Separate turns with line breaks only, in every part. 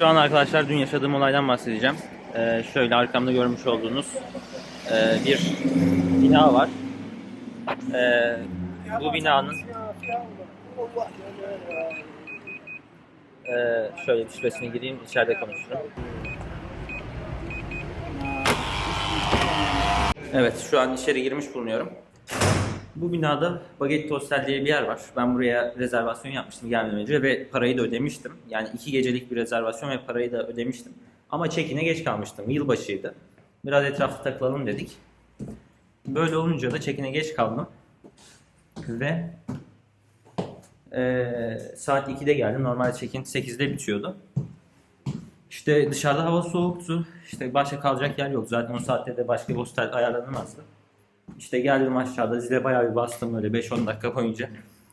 Şu an arkadaşlar dün yaşadığım olaydan bahsedeceğim. Ee, şöyle arkamda görmüş olduğunuz e, bir bina var. Ee, bu binanın e, şöyle düşmesine gireyim içeride konuşurum. Evet şu an içeri girmiş bulunuyorum. Bu binada Baget Hostel diye bir yer var. Ben buraya rezervasyon yapmıştım gelmeden önce ve parayı da ödemiştim. Yani iki gecelik bir rezervasyon ve parayı da ödemiştim. Ama check-in'e geç kalmıştım. Yılbaşıydı. Biraz etrafta takılalım dedik. Böyle olunca da check-in'e geç kaldım. Ve eee, saat 2'de geldim. Normal check-in 8'de bitiyordu. İşte dışarıda hava soğuktu. İşte başka kalacak yer yok. Zaten o saatte de başka bir hostel ayarlanamazdı. İşte geldim aşağıda zile bayağı bir bastım böyle 5-10 dakika boyunca.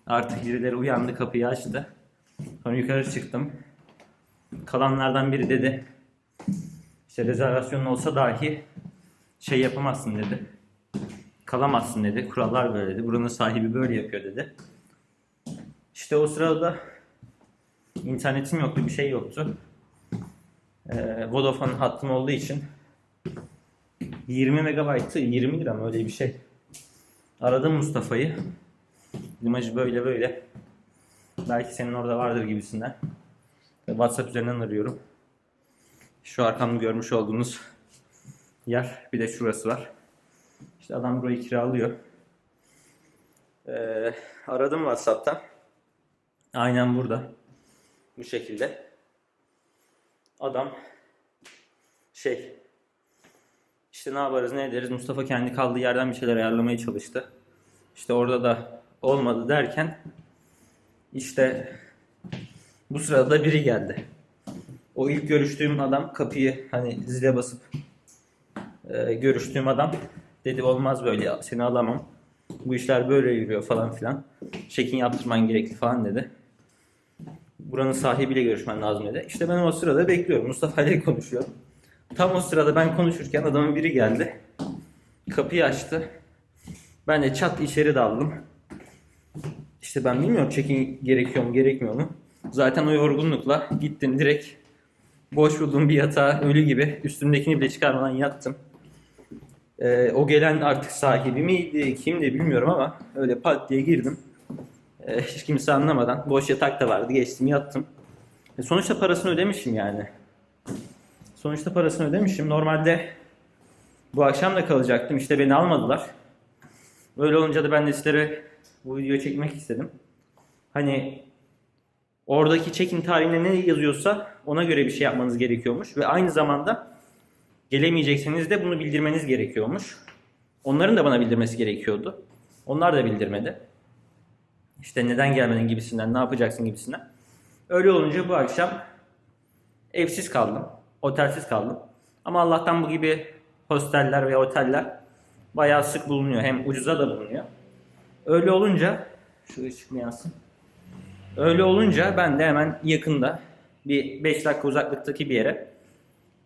Artık birileri uyandı kapıyı açtı. Sonra yukarı çıktım. Kalanlardan biri dedi. İşte rezervasyonun olsa dahi şey yapamazsın dedi. Kalamazsın dedi. Kurallar böyle dedi. Buranın sahibi böyle yapıyor dedi. İşte o sırada internetim yoktu, bir şey yoktu. Ee, Vodafone hattım olduğu için 20 megabaytı 20 lira mı öyle bir şey. Aradım Mustafa'yı. İmajı böyle böyle. Belki senin orada vardır gibisinden. WhatsApp üzerinden arıyorum. Şu arkamda görmüş olduğunuz yer. Bir de şurası var. İşte adam burayı kiralıyor. Ee, aradım WhatsApp'tan. Aynen burada. Bu şekilde. Adam şey işte ne yaparız ne ederiz Mustafa kendi kaldığı yerden bir şeyler ayarlamaya çalıştı. İşte orada da olmadı derken işte bu sırada biri geldi. O ilk görüştüğüm adam kapıyı hani zile basıp e, görüştüğüm adam dedi olmaz böyle ya seni alamam. Bu işler böyle yürüyor falan filan. Çekin yaptırman gerekli falan dedi. Buranın sahibiyle görüşmen lazım dedi. İşte ben o sırada bekliyorum. Mustafa ile konuşuyorum. Tam o sırada ben konuşurken adamın biri geldi. Kapıyı açtı. Ben de çat içeri daldım. İşte ben bilmiyorum çekin gerekiyor mu gerekmiyor mu. Zaten o yorgunlukla gittim direkt boş bulduğum bir yatağa ölü gibi üstümdekini bile çıkarmadan yattım. Ee, o gelen artık sahibi miydi kimdi bilmiyorum ama öyle pat diye girdim. Ee, hiç kimse anlamadan boş yatak da vardı geçtim yattım. E, sonuçta parasını ödemişim yani. Sonuçta parasını ödemişim. Normalde bu akşam da kalacaktım. İşte beni almadılar. Böyle olunca da ben de sizlere bu videoyu çekmek istedim. Hani oradaki check-in tarihine ne yazıyorsa ona göre bir şey yapmanız gerekiyormuş. Ve aynı zamanda gelemeyecekseniz de bunu bildirmeniz gerekiyormuş. Onların da bana bildirmesi gerekiyordu. Onlar da bildirmedi. İşte neden gelmedin gibisinden, ne yapacaksın gibisinden. Öyle olunca bu akşam evsiz kaldım. Otelsiz kaldım. Ama Allah'tan bu gibi hosteller ve oteller bayağı sık bulunuyor. Hem ucuza da bulunuyor. Öyle olunca şu ışık mı yansın? Öyle olunca ben de hemen yakında bir 5 dakika uzaklıktaki bir yere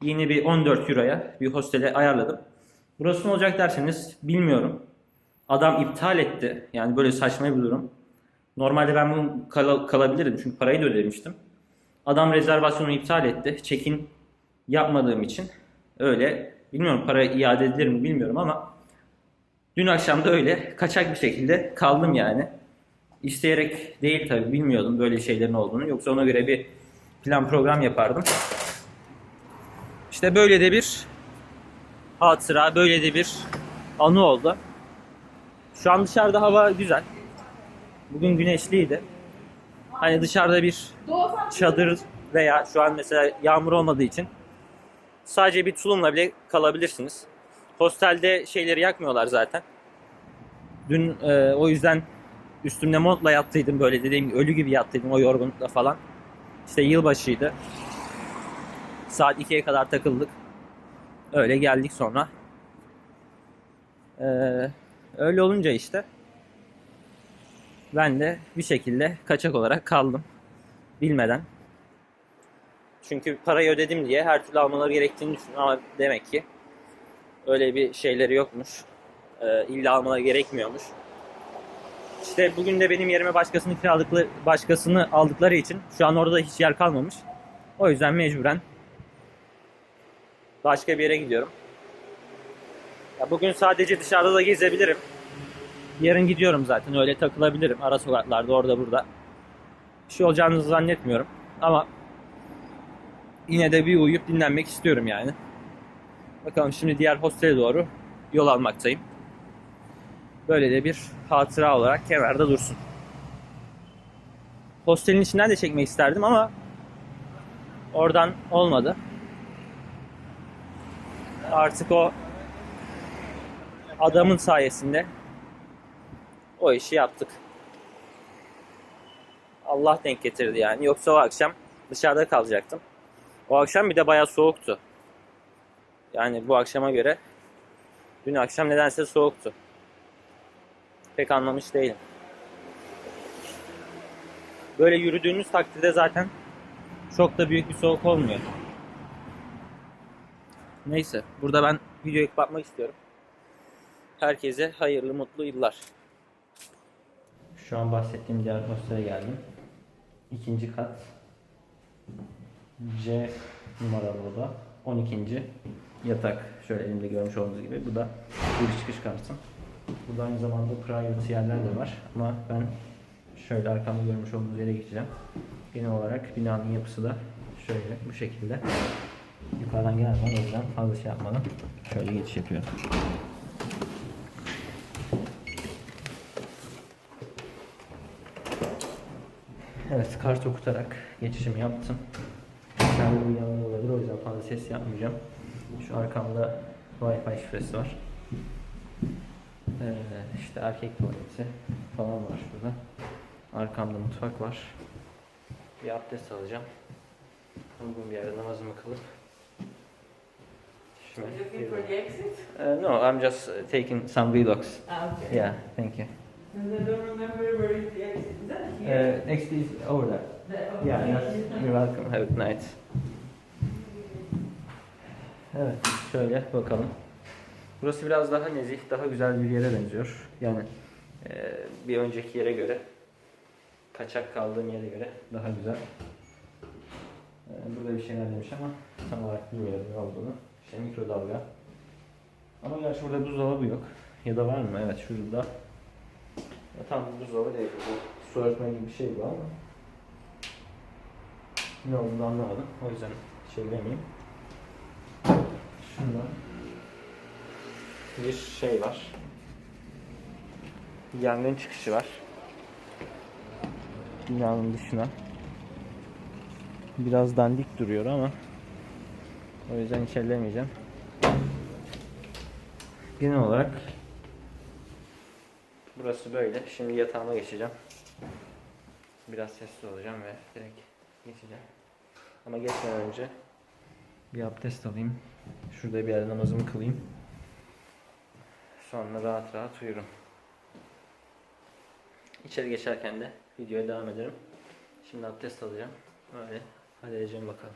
yeni bir 14 euroya bir hostele ayarladım. Burası ne olacak derseniz bilmiyorum. Adam iptal etti. Yani böyle saçma bir durum. Normalde ben bunu kal- kalabilirdim çünkü parayı da ödemiştim. Adam rezervasyonu iptal etti. Check-in yapmadığım için öyle bilmiyorum para iade edilir mi bilmiyorum ama dün akşam da öyle kaçak bir şekilde kaldım yani. İsteyerek değil tabi bilmiyordum böyle şeylerin olduğunu. Yoksa ona göre bir plan program yapardım. İşte böyle de bir hatıra, böyle de bir anı oldu. Şu an dışarıda hava güzel. Bugün güneşliydi. Hani dışarıda bir çadır veya şu an mesela yağmur olmadığı için sadece bir tulumla bile kalabilirsiniz. Hostelde şeyleri yakmıyorlar zaten. Dün e, o yüzden üstümde montla yattıydım böyle dediğim gibi ölü gibi yattıydım o yorgunlukla falan. İşte yılbaşıydı. Saat 2'ye kadar takıldık. Öyle geldik sonra. Ee, öyle olunca işte ben de bir şekilde kaçak olarak kaldım. Bilmeden. Çünkü parayı ödedim diye her türlü almaları gerektiğini düşünüyorum ama demek ki öyle bir şeyleri yokmuş. Ee, illa almaları gerekmiyormuş. İşte bugün de benim yerime başkasını kiraladıkları, başkasını aldıkları için şu an orada hiç yer kalmamış. O yüzden mecburen başka bir yere gidiyorum. Ya bugün sadece dışarıda da gezebilirim. Yarın gidiyorum zaten öyle takılabilirim ara sokaklarda orada burada. Bir şey olacağını zannetmiyorum. Ama yine de bir uyuyup dinlenmek istiyorum yani. Bakalım şimdi diğer hostele doğru yol almaktayım. Böyle de bir hatıra olarak kenarda dursun. Hostelin içinden de çekmek isterdim ama oradan olmadı. Artık o adamın sayesinde o işi yaptık. Allah denk getirdi yani. Yoksa o akşam dışarıda kalacaktım. O akşam bir de bayağı soğuktu. Yani bu akşama göre dün akşam nedense soğuktu. Pek anlamış değilim. Böyle yürüdüğünüz takdirde zaten çok da büyük bir soğuk olmuyor. Neyse, burada ben videoyu kapatmak istiyorum. Herkese hayırlı, mutlu yıllar. Şu an bahsettiğim diğer hostele geldim. İkinci kat. C numaralı oda. 12. yatak. Şöyle elimde görmüş olduğunuz gibi. Bu da giriş çıkış kartım. Burada aynı zamanda private yerler de var. Ama ben şöyle arkamda görmüş olduğunuz yere geçeceğim. Genel olarak binanın yapısı da şöyle bu şekilde. Yukarıdan gelmem o yüzden fazla şey yapmadan şöyle geçiş yapıyorum. Evet kart okutarak geçişimi yaptım. İçeride bir yanında olabilir o yüzden fazla ses yapmayacağım. Şu arkamda Wi-Fi şifresi var. Ee, işte erkek tuvaleti falan var şurada. Arkamda mutfak var. Bir abdest alacağım. Uygun bir yerde namazımı kılıp
Looking for the exit?
Uh, no, I'm just taking some vlogs.
Ah, okay.
Yeah, thank you.
Because I don't remember where is the exit. Is that here?
Uh, next is over there. Yeah, yes. You're welcome. Have a good night. Evet, şöyle bakalım. Burası biraz daha nezih, daha güzel bir yere benziyor. Yani e, bir önceki yere göre, kaçak kaldığım yere göre daha güzel. E, burada bir şeyler demiş ama tam olarak bilmiyorum ne olduğunu. İşte mikrodalga. Ama gerçi burada buzdolabı yok. Ya da var mı? Evet şurada. Ya tam buzdolabı değil. Bu su öğretmen gibi bir şey bu ama. Ne olduğunu anlamadım. O yüzden şey demeyeyim. Şurada bir şey var. Yangın çıkışı var. Binanın dışına. Biraz dandik duruyor ama o yüzden hiç. Genel olarak burası böyle. Şimdi yatağıma geçeceğim. Biraz sessiz olacağım ve direkt geçeceğim. Ama geçmeden önce bir abdest alayım. Şurada bir yerde namazımı kılayım. Sonra rahat rahat uyurum. İçeri geçerken de videoya devam ederim. Şimdi abdest alacağım. Öyle halledeceğim bakalım.